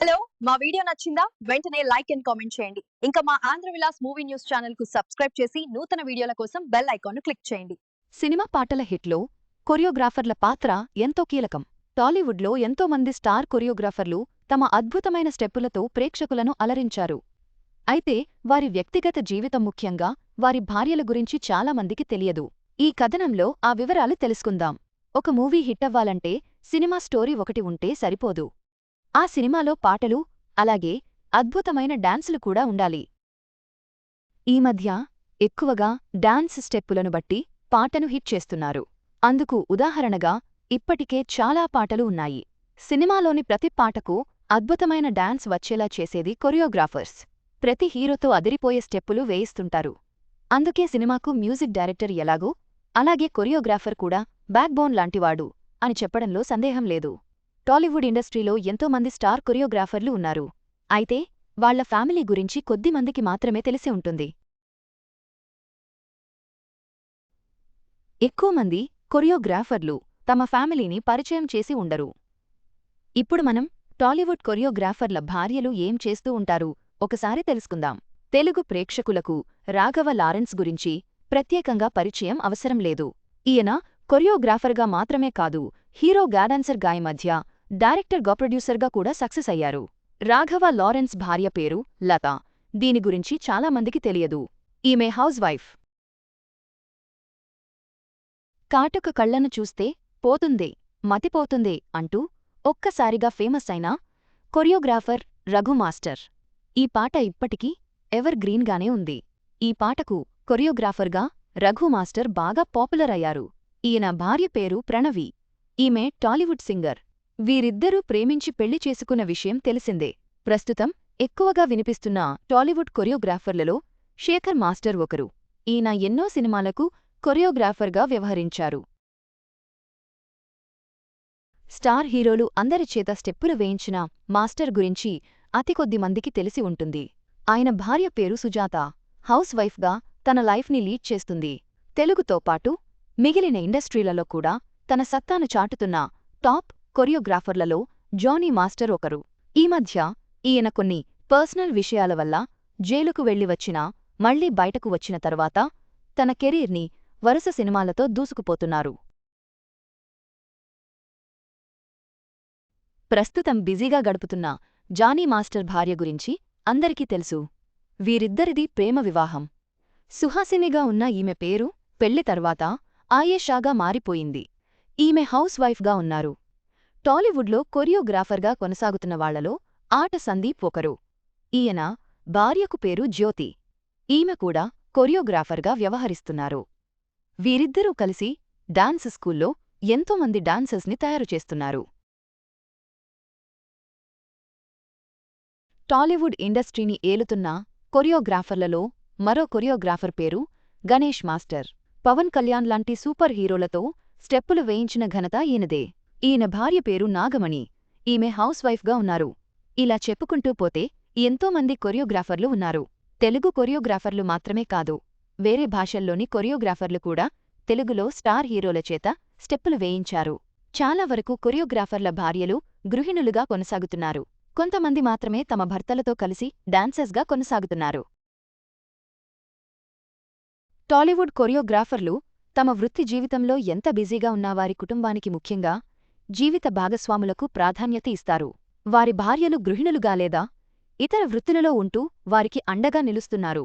Hello మా video నచ్చిందా? వెంటనే లైక్ అండ్ కామెంట్ చేయండి. ఇంకా మా ఆంధ్ర విలాస్ మూవీ న్యూస్ ఛానల్కు సబ్స్క్రైబ్ చేసి నూతన వీడియోల కోసం బెల్ ఐకాన్ క్లిక్ చేయండి. సినిమా పాటల హిట్లో కొరియోగ్రాఫర్ల పాత్ర ఎంతో కీలకం. టాలీవుడ్లో ఎంతో మంది స్టార్ కొరియోగ్రాఫర్లు తమ అద్భుతమైన స్టెప్పులతో ప్రేక్షకులను అలరించారు. అయితే వారి వ్యక్తిగత జీవితం ముఖ్యంగా వారి భార్యల గురించి చాలా మందికి తెలియదు. ఈ కథనంలో ఆ వివరాలు తెలుసుకుందాం. ఒక మూవీ హిట్టవ్వాలంటే సినిమా స్టోరీ ఒకటి ఉంటే సరిపోదు. ఆ సినిమాలో పాటలు అలాగే అద్భుతమైన డాన్సులు కూడా ఉండాలి. ఈ మధ్య ఎక్కువగా డాన్స్ స్టెప్పులను బట్టి పాటను హిట్ చేస్తున్నారు. అందుకు ఉదాహరణగా ఇప్పటికే చాలా పాటలు ఉన్నాయి. సినిమాలోని ప్రతి పాటకు అద్భుతమైన డాన్స్ వచ్చేలా చేసేది కొరియోగ్రాఫర్స్. ప్రతి హీరోతో అదిరిపోయే స్టెప్పులు వేయిస్తుంటారు. అందుకే సినిమాకు మ్యూజిక్ డైరెక్టర్ ఎలాగో అలాగే కొరియోగ్రాఫర్ కూడా బ్యాక్బోన్ లాంటివాడు అని చెప్పడంలో సందేహం లేదు. టాలీవుడ్ ఇండస్ట్రీలో ఎంతోమంది స్టార్ కొరియోగ్రాఫర్లు ఉన్నారు. అయితే వాళ్ళ ఫ్యామిలీ గురించి కొద్దిమందికి మాత్రమే తెలిసి ఉంటుంది. ఎక్కువ మంది కొరియోగ్రాఫర్లు తమ ఫ్యామిలీని పరిచయం చేసి ఉండరు. ఇప్పుడు మనం టాలీవుడ్ కొరియోగ్రాఫర్ల భార్యలు ఏం చేస్తూ ఉంటారు? ఒకసారి తెలుసుకుందాం. తెలుగు ప్రేక్షకులకు రాఘవ లారెన్స్ గురించి ప్రత్యేకంగా పరిచయం అవసరం లేదు. ఈయన కొరియోగ్రాఫర్గా మాత్రమే కాదు హీరో గాడాన్సర్ గాయ మధ్య డైరెక్టర్గా ప్రొడ్యూసర్గా కూడా సక్సెస్ అయ్యారు. రాఘవ లారెన్స్ భార్య పేరు లత. దీని గురించి చాలామందికి తెలియదు. ఈమె హౌస్ వైఫ్. కాటుక కళ్ళను చూస్తే పోతుందే మతిపోతుందే అంటూ ఒక్కసారిగా ఫేమస్ అయిన కొరియోగ్రాఫర్ రఘు మాస్టర్. ఈ పాట ఇప్పటికీ ఎవర్ గ్రీన్గానే ఉంది. ఈ పాటకు కొరియోగ్రాఫర్గా రఘు మాస్టర్ బాగా పాపులర్ అయ్యారు. ఈయన భార్య పేరు ప్రణవి. ఈమె టాలీవుడ్ సింగర్. వీరిద్దరూ ప్రేమించి పెళ్ళి చేసుకున్న విషయం తెలిసిందే. ప్రస్తుతం ఎక్కువగా వినిపిస్తున్న టాలీవుడ్ కొరియోగ్రాఫర్లలో శేఖర్ మాస్టర్ ఒకరు. ఈయన ఎన్నో సినిమాలకు కొరియోగ్రాఫర్గా వ్యవహరించారు. స్టార్ హీరోలు అందరి చేత స్టెప్పులు వేయించిన మాస్టర్ గురించి అతి కొద్ది మందికి తెలిసి ఉంటుంది. ఆయన భార్య పేరు సుజాత. హౌస్ వైఫ్గా తన లైఫ్ని లీడ్ చేస్తుంది. తెలుగుతో పాటు మిగిలిన ఇండస్ట్రీలలో కూడా తన సత్తాను చాటుతున్న టాప్ కొరియోగ్రాఫర్లలో జానీ మాస్టర్ ఒకరు. ఈ మధ్య ఈయన కొన్ని పర్సనల్ విషయాల వల్ల జైలుకు వెళ్ళి వచ్చినా మళ్ళీ బయటకు వచ్చిన తర్వాత తన కెరీర్ని వరుస సినిమాలతో దూసుకుపోతున్నారు. ప్రస్తుతం బిజీగా గడుపుతున్న జానీ మాస్టర్ భార్య గురించి అందరికీ తెలుసు. వీరిద్దరిది ప్రేమ వివాహం. సుహాసినిగా ఉన్న ఈమె పేరు పెళ్ళి తర్వాత ఆయేషాగా మారిపోయింది. ఈమె హౌస్ వైఫ్గా ఉన్నారు. టాలీవుడ్లో కొరియోగ్రాఫర్గా కొనసాగుతున్న వాళ్ళలో ఆట సందీప్ ఒకరు. ఈయన భార్యకు పేరు జ్యోతి. ఈమె కూడా కొరియోగ్రాఫర్గా వ్యవహరిస్తున్నారు. వీరిద్దరూ కలిసి డాన్స్ స్కూల్లో ఎంతోమంది డాన్సర్స్ని తయారు చేస్తున్నారు. టాలీవుడ్ ఇండస్ట్రీని ఏలుతున్న కొరియోగ్రాఫర్లలో మరో కొరియోగ్రాఫర్ పేరు గణేష్ మాస్టర్. పవన్ కళ్యాణ్ లాంటి సూపర్ హీరోలతో స్టెప్పులు వేయించిన ఘనత ఈయనదే. ఈయన భార్య పేరు నాగమణి. ఈమె హౌస్ వైఫ్గా ఉన్నారు. ఇలా చెప్పుకుంటూ పోతే ఎంతోమంది కొరియోగ్రాఫర్లు ఉన్నారు. తెలుగు కొరియోగ్రాఫర్లు మాత్రమే కాదు వేరే భాషల్లోని కొరియోగ్రాఫర్లు కూడా తెలుగులో స్టార్ హీరోల చేత స్టెప్పులు వేయించారు. చాలా వరకు కొరియోగ్రాఫర్ల భార్యలు గృహిణులుగా కొనసాగుతున్నారు. కొంతమంది మాత్రమే తమ భర్తలతో కలిసి డాన్సర్స్గా కొనసాగుతున్నారు. టాలీవుడ్ కొరియోగ్రాఫర్లు తమ వృత్తి జీవితంలో ఎంత బిజీగా ఉన్నా వారి కుటుంబానికి ముఖ్యంగా జీవిత భాగస్వాములకు ప్రాధాన్యత ఇస్తారు. వారి భార్యలు గృహిణులుగా లేదా ఇతర వృత్తులలో ఉంటూ వారికి అండగా నిలుస్తున్నారు.